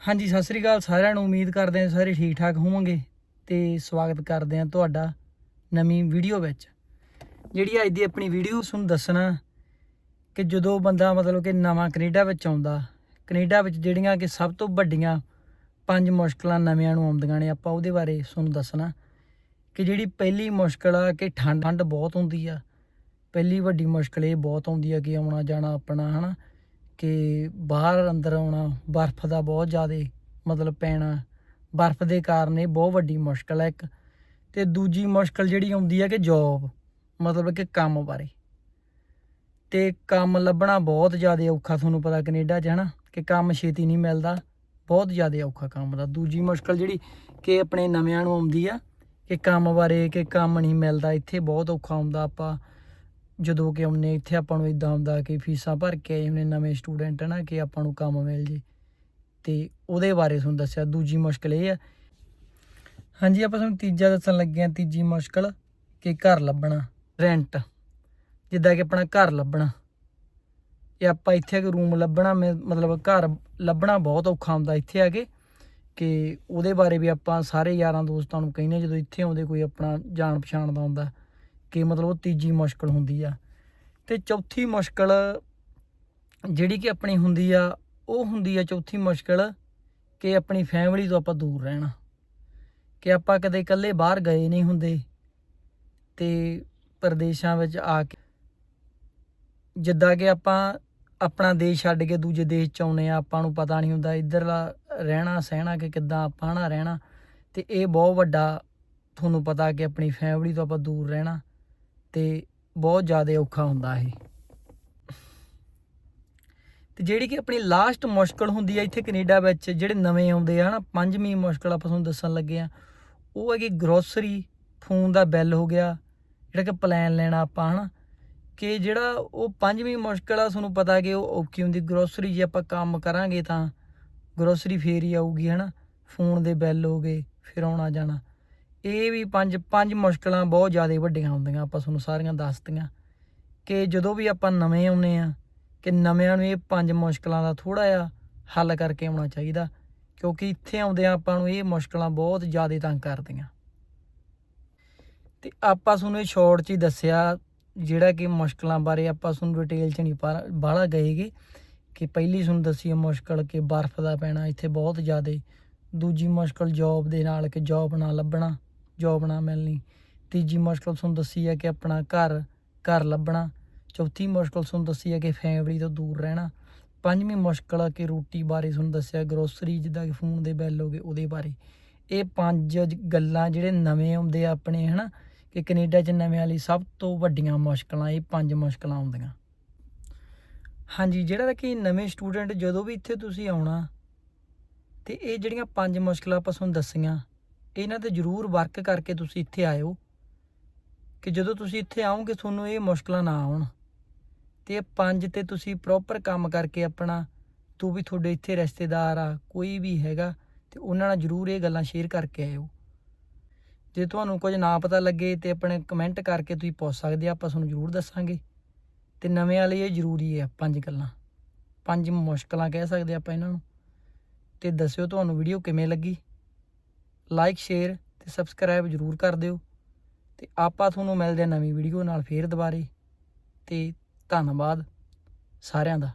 ਹਾਂਜੀ, ਸਤਿ ਸ੍ਰੀ ਅਕਾਲ ਸਾਰਿਆਂ ਨੂੰ। ਉਮੀਦ ਕਰਦੇ ਹਾਂ ਸਾਰੇ ਠੀਕ ਠਾਕ ਹੋਵੋਗੇ ਤੇ ਸਵਾਗਤ ਕਰਦੇ ਹਾਂ ਤੁਹਾਡਾ ਨਵੀਂ ਵੀਡੀਓ ਵਿੱਚ। ਜਿਹੜੀ ਅੱਜ ਦੀ ਆਪਣੀ ਵੀਡੀਓ ਤੁਹਾਨੂੰ ਦੱਸਣਾ ਕਿ ਜਦੋਂ ਬੰਦਾ ਮਤਲਬ ਕਿ ਨਵਾਂ ਕੈਨੇਡਾ ਵਿੱਚ ਆਉਂਦਾ, ਕੈਨੇਡਾ ਵਿੱਚ ਜਿਹੜੀਆਂ ਕਿ ਸਭ ਤੋਂ ਵੱਡੀਆਂ ਪੰਜ ਮੁਸ਼ਕਲਾਂ ਨਵਿਆਂ ਨੂੰ ਆਉਂਦੀਆਂ ਨੇ, ਆਪਾਂ ਉਹਦੇ ਬਾਰੇ ਤੁਹਾਨੂੰ ਦੱਸਣਾ ਕਿ ਜਿਹੜੀ ਪਹਿਲੀ ਮੁਸ਼ਕਲ ਆ ਕਿ ਠੰਡ ਠੰਡ ਬਹੁਤ ਹੁੰਦੀ ਆ। ਪਹਿਲੀ ਵੱਡੀ ਮੁਸ਼ਕਲ ਇਹ ਬਹੁਤ ਆਉਂਦੀ ਆ ਕਿ ਆਉਣਾ ਜਾਣਾ ਆਪਣਾ, ਹਨਾ। ਕਿ ਬਾਹਰ ਅੰਦਰ ਆਉਣਾ, ਬਰਫ਼ ਦਾ ਬਹੁਤ ਜ਼ਿਆਦਾ ਮਤਲਬ ਪੈਣਾ। ਬਰਫ਼ ਦੇ ਕਾਰਨ ਇਹ ਬਹੁਤ ਵੱਡੀ ਮੁਸ਼ਕਲ ਹੈ ਇੱਕ। ਤੇ ਦੂਜੀ ਮੁਸ਼ਕਲ ਜਿਹੜੀ ਆਉਂਦੀ ਹੈ ਕਿ ਜੌਬ ਮਤਲਬ ਕਿ ਕੰਮ ਬਾਰੇ। ਤੇ ਕੰਮ ਲੱਭਣਾ ਬਹੁਤ ਜ਼ਿਆਦਾ ਔਖਾ, ਤੁਹਾਨੂੰ ਪਤਾ ਕੈਨੇਡਾ 'ਚ, ਹਨਾ, ਕਿ ਕੰਮ ਛੇਤੀ ਨਹੀਂ ਮਿਲਦਾ। ਬਹੁਤ ਜ਼ਿਆਦਾ ਔਖਾ ਕੰਮ ਦਾ। ਦੂਜੀ ਮੁਸ਼ਕਲ ਜਿਹੜੀ ਕਿ ਆਪਣੇ ਨਵਿਆਂ ਨੂੰ ਆਉਂਦੀ ਆ, ਕਿ ਕੰਮ ਬਾਰੇ, ਕਿ ਕੰਮ ਨਹੀਂ ਮਿਲਦਾ, ਇੱਥੇ ਬਹੁਤ ਔਖਾ ਹੁੰਦਾ ਆਪਾਂ ਜਦੋਂ ਕਿ ਆਉਂਦੇ ਇੱਥੇ ਆਪਾਂ ਨੂੰ ਇਦਾਂ ਹੁੰਦਾ ਕਿ ਫੀਸਾਂ ਭਰ ਕੇ ਆਏ ਹੁੰਦੇ ਨਵੇਂ ਸਟੂਡੈਂਟ ਨਾ ਕਿ ਆਪਾਂ ਨੂੰ ਕੰਮ ਮਿਲ ਜੇ। ਤੇ ਉਹਦੇ ਬਾਰੇ ਤੁਹਾਨੂੰ ਦੱਸਿਆ। ਦੂਜੀ ਮੁਸ਼ਕਲ ਇਹ ਆ। ਹਾਂਜੀ, ਆਪਾਂ ਤੁਹਾਨੂੰ ਤੀਜਾ ਦੱਸਣ ਲੱਗੇ ਆ ਤੀਜੀ ਮੁਸ਼ਕਲ ਕਿ ਘਰ ਲੱਭਣਾ ਰੈਂਟ ਜਿੱਦਾਂ ਕਿ ਆਪਣਾ ਘਰ ਲੱਭਣਾ। ਇਹ ਆਪਾਂ ਇੱਥੇ ਇੱਕ ਰੂਮ ਲੱਭਣਾ, ਮੇ- ਮਤਲਬ ਘਰ ਲੱਭਣਾ ਬਹੁਤ ਔਖਾ ਹੁੰਦਾ ਇੱਥੇ ਆ ਕੇ। ਕਿ ਉਹਦੇ ਬਾਰੇ ਵੀ ਆਪਾਂ ਸਾਰੇ ਯਾਰਾਂ ਦੋਸਤਾਂ ਨੂੰ ਕਹਿੰਦੇ ਜਦੋਂ ਇੱਥੇ ਆਉਂਦੇ ਕੋਈ ਆਪਣਾ ਜਾਣ ਪਛਾਣ ਦਾ ਹੁੰਦਾ। ਕਿ ਮਤਲਬ ਉਹ ਤੀਜੀ ਮੁਸ਼ਕਲ ਹੁੰਦੀ ਆ। ਤੇ ਚੌਥੀ ਮੁਸ਼ਕਲ ਜਿਹੜੀ ਕਿ ਆਪਣੀ ਹੁੰਦੀ ਆ, ਉਹ ਹੁੰਦੀ ਆ ਚੌਥੀ ਮੁਸ਼ਕਲ ਕਿ ਆਪਣੀ ਫੈਮਿਲੀ ਤੋਂ ਆਪਾਂ ਦੂਰ ਰਹਿਣਾ। ਕਿ ਆਪਾਂ ਕਦੇ ਇਕੱਲੇ ਬਾਹਰ ਗਏ ਨਹੀਂ ਹੁੰਦੇ ਤੇ ਪ੍ਰਦੇਸ਼ਾਂ ਵਿੱਚ ਆ ਕੇ ਜਿੱਦਾਂ ਕਿ ਆਪਾਂ ਆਪਣਾ ਦੇਸ਼ ਛੱਡ ਕੇ ਦੂਜੇ ਦੇਸ਼ ਚ ਆਉਨੇ ਆ, ਆਪਾਂ ਨੂੰ ਪਤਾ ਨਹੀਂ ਹੁੰਦਾ ਇੱਧਰਲਾ ਰਹਿਣਾ ਸਹਿਣਾ ਕਿ ਕਿੱਦਾਂ, ਆਪਾਂ ਨਾ ਰਹਿਣਾ। ਤੇ ਇਹ ਬਹੁਤ ਵੱਡਾ ਤੁਹਾਨੂੰ ਪਤਾ ਕਿ ਆਪਣੀ ਫੈਮਿਲੀ ਤੋਂ ਆਪਾਂ ਦੂਰ ਰਹਿਣਾ। ਤੇ ਬਹੁਤ ਜ਼ਿਆਦਾ ਔਖਾ ਹੁੰਦਾ ਇਹ। ਤੇ ਜਿਹੜੀ ਕਿ ਆਪਣੀ ਲਾਸਟ ਮੁਸ਼ਕਲ ਹੁੰਦੀ ਹੈ ਇੱਥੇ ਕੈਨੇਡਾ ਵਿੱਚ, ਜਿਹੜੇ ਨਵੇਂ ਆਉਂਦੇ ਆ, ਹਨਾ, ਪੰਜਵੀਂ ਮੁਸ਼ਕਲ ਆਪਾਂ ਤੁਹਾਨੂੰ ਦੱਸਣ ਲੱਗੇ ਆ, ਉਹ ਹੈਗੀ ਗਰੋਸਰੀ ਫੋਨ ਦਾ ਬਿੱਲ ਹੋ ਗਿਆ, ਜਿਹੜਾ ਕਿ ਪਲਾਨ ਲੈਣਾ ਆਪਾਂ, ਹਨਾ, ਕਿ ਜਿਹੜਾ ਉਹ ਪੰਜਵੀਂ ਮੁਸ਼ਕਲ ਆ, ਤੁਹਾਨੂੰ ਪਤਾ ਕਿ ਉਹ ਔਖੀ ਹੁੰਦੀ। ਗਰੋਸਰੀ ਜੇ ਆਪਾਂ ਕੰਮ ਕਰਾਂਗੇ ਤਾਂ ਗਰੋਸਰੀ ਫੇਰ ਹੀ ਆਊਗੀ, ਹਨਾ ਫੋਨ ਦੇ ਬਿੱਲ ਹੋ ਗਏ, ਫਿਰ ਆਉਣਾ ਜਾਣਾ। ਇਹ ਵੀ ਪੰਜ ਪੰਜ ਮੁਸ਼ਕਲਾਂ ਬਹੁਤ ਜ਼ਿਆਦਾ ਵੱਡੀਆਂ ਹੁੰਦੀਆਂ, ਆਪਾਂ ਤੁਹਾਨੂੰ ਸਾਰੀਆਂ ਦੱਸਤੀਆਂ। ਕਿ ਜਦੋਂ ਵੀ ਆਪਾਂ ਨਵੇਂ ਆਉਨੇ ਆ ਕਿ ਨਵਿਆਂ ਨੂੰ ਇਹ ਪੰਜ ਮੁਸ਼ਕਲਾਂ ਦਾ ਥੋੜਾ ਜਿਹਾ ਹੱਲ ਕਰਕੇ ਆਉਣਾ ਚਾਹੀਦਾ, ਕਿਉਂਕਿ ਇੱਥੇ ਆਉਂਦੇ ਆਪਾਂ ਨੂੰ ਇਹ ਮੁਸ਼ਕਲਾਂ ਬਹੁਤ ਜ਼ਿਆਦਾ ਤੰਗ ਕਰਦੀਆਂ। ਤੇ ਆਪਾਂ ਤੁਹਾਨੂੰ ਇਹ ਸ਼ਾਰਟ 'ਚ ਹੀ ਦੱਸਿਆ, ਜਿਹੜਾ ਕਿ ਮੁਸ਼ਕਲਾਂ ਬਾਰੇ ਆਪਾਂ ਤੁਹਾਨੂੰ ਡਿਟੇਲ 'ਚ ਨਹੀਂ ਬਾਹਲਾ ਗਏਗੇ ਕਿ ਪਹਿਲੀ ਤੁਹਾਨੂੰ ਦੱਸੀ ਹੈ ਮੁਸ਼ਕਲ ਕਿ ਬਰਫ਼ ਦਾ ਪੈਣਾ, ਇੱਥੇ ਬਹੁਤ ਜ਼ਿਆਦਾ। ਦੂਜੀ ਮੁਸ਼ਕਲ ਜੌਬ ਦੇ ਨਾਲ, ਕਿ ਜੌਬ ਨਾ ਲੱਭਣਾ। ਜੌਬ ਨਾ ਮਿਲਣੀ। ਤੀਜੀ ਮੁਸ਼ਕਲ ਤੁਹਾਨੂੰ ਦੱਸੀ ਹੈ ਕਿ ਆਪਣਾ ਘਰ ਘਰ ਲੱਭਣਾ। ਚੌਥੀ ਮੁਸ਼ਕਲ ਤੁਹਾਨੂੰ ਦੱਸੀ ਹੈ ਕਿ ਫੈਮਿਲੀ ਤੋਂ ਦੂਰ ਰਹਿਣਾ। ਪੰਜਵੀਂ ਮੁਸ਼ਕਲ ਆ ਕਿ ਰੋਟੀ ਬਾਰੇ ਤੁਹਾਨੂੰ ਦੱਸਿਆ ਗਰੋਸਰੀ ਜਿੱਦਾਂ ਕਿ ਫੋਨ ਦੇ ਬਿੱਲ ਹੋ ਗਏ ਉਹਦੇ ਬਾਰੇ। ਇਹ ਪੰਜ ਗੱਲਾਂ ਜਿਹੜੇ ਨਵੇਂ ਆਉਂਦੇ ਆ ਆਪਣੇ, ਹਨਾ? ਕਿ ਕੈਨੇਡਾ 'ਚ ਨਵੇਂ ਵਾਲੀ ਸਭ ਤੋਂ ਵੱਡੀਆਂ ਮੁਸ਼ਕਲਾਂ, ਇਹ ਪੰਜ ਮੁਸ਼ਕਲਾਂ ਆਉਂਦੀਆਂ। ਹਾਂਜੀ, ਜਿਹੜਾ ਕਿ ਨਵੇਂ ਸਟੂਡੈਂਟ ਜਦੋਂ ਵੀ ਇੱਥੇ ਤੁਸੀਂ ਆਉਣਾ, ਤੇ ਇਹ ਜਿਹੜੀਆਂ ਪੰਜ ਮੁਸ਼ਕਲਾਂ ਆਪਾਂ ਤੁਹਾਨੂੰ ਦੱਸੀਆਂ ਇਹਨਾਂ ਤੇ ਜ਼ਰੂਰ ਵਰਕ ਕਰਕੇ ਤੁਸੀਂ ਇੱਥੇ ਆਇਓ ਕਿ ਜਦੋਂ ਤੁਸੀਂ ਇੱਥੇ ਆਓਗੇ ਤੁਹਾਨੂੰ ਇਹ ਮੁਸ਼ਕਲਾਂ ਨਾ ਆਉਣ ਤੇ ਇਹ ਪੰਜ ਤੇ ਤੁਸੀਂ ਪ੍ਰੋਪਰ ਕੰਮ ਕਰਕੇ ਆਪਣਾ ਤੂੰ ਵੀ ਤੁਹਾਡੇ ਇੱਥੇ ਰਿਸ਼ਤੇਦਾਰ ਆ, ਕੋਈ ਵੀ ਹੈਗਾ ਤੇ ਉਹਨਾਂ ਨਾਲ ਜ਼ਰੂਰ ਇਹ ਗੱਲਾਂ ਸ਼ੇਅਰ ਕਰਕੇ ਆਇਓ। ਜੇ ਤੁਹਾਨੂੰ ਕੁਝ ਨਾ ਪਤਾ ਲੱਗੇ ਤੇ ਆਪਣੇ ਕਮੈਂਟ ਕਰਕੇ ਤੁਸੀਂ ਪੁੱਛ ਸਕਦੇ ਆ, ਆਪਾਂ ਤੁਹਾਨੂੰ ਜ਼ਰੂਰ ਦੱਸਾਂਗੇ। ਤੇ ਨਵੇਂ ਵਾਲੇ ਇਹ ਜ਼ਰੂਰੀ ਹੈ ਪੰਜ ਗੱਲਾਂ। ਪੰਜ ਮੁਸ਼ਕਲਾਂ ਕਹਿ ਸਕਦੇ ਆਪਾਂ ਇਹਨਾਂ ਨੂੰ। ਤੇ ਦੱਸਿਓ ਤੁਹਾਨੂੰ ਵੀਡੀਓ ਕਿਵੇਂ ਲੱਗੀ। ਲਾਈਕ ਸ਼ੇਅਰ ਤੇ ਸਬਸਕ੍ਰਾਈਬ ਜ਼ਰੂਰ ਕਰ ਦਿਓ ਤੇ ਆਪਾਂ ਤੁਹਾਨੂੰ ਮਿਲਦੇ ਹਾਂ ਨਵੀਂ ਵੀਡੀਓ ਨਾਲ ਫੇਰ ਦੁਬਾਰੇ ਤੇ ਧੰਨਵਾਦ ਸਾਰਿਆਂ ਦਾ।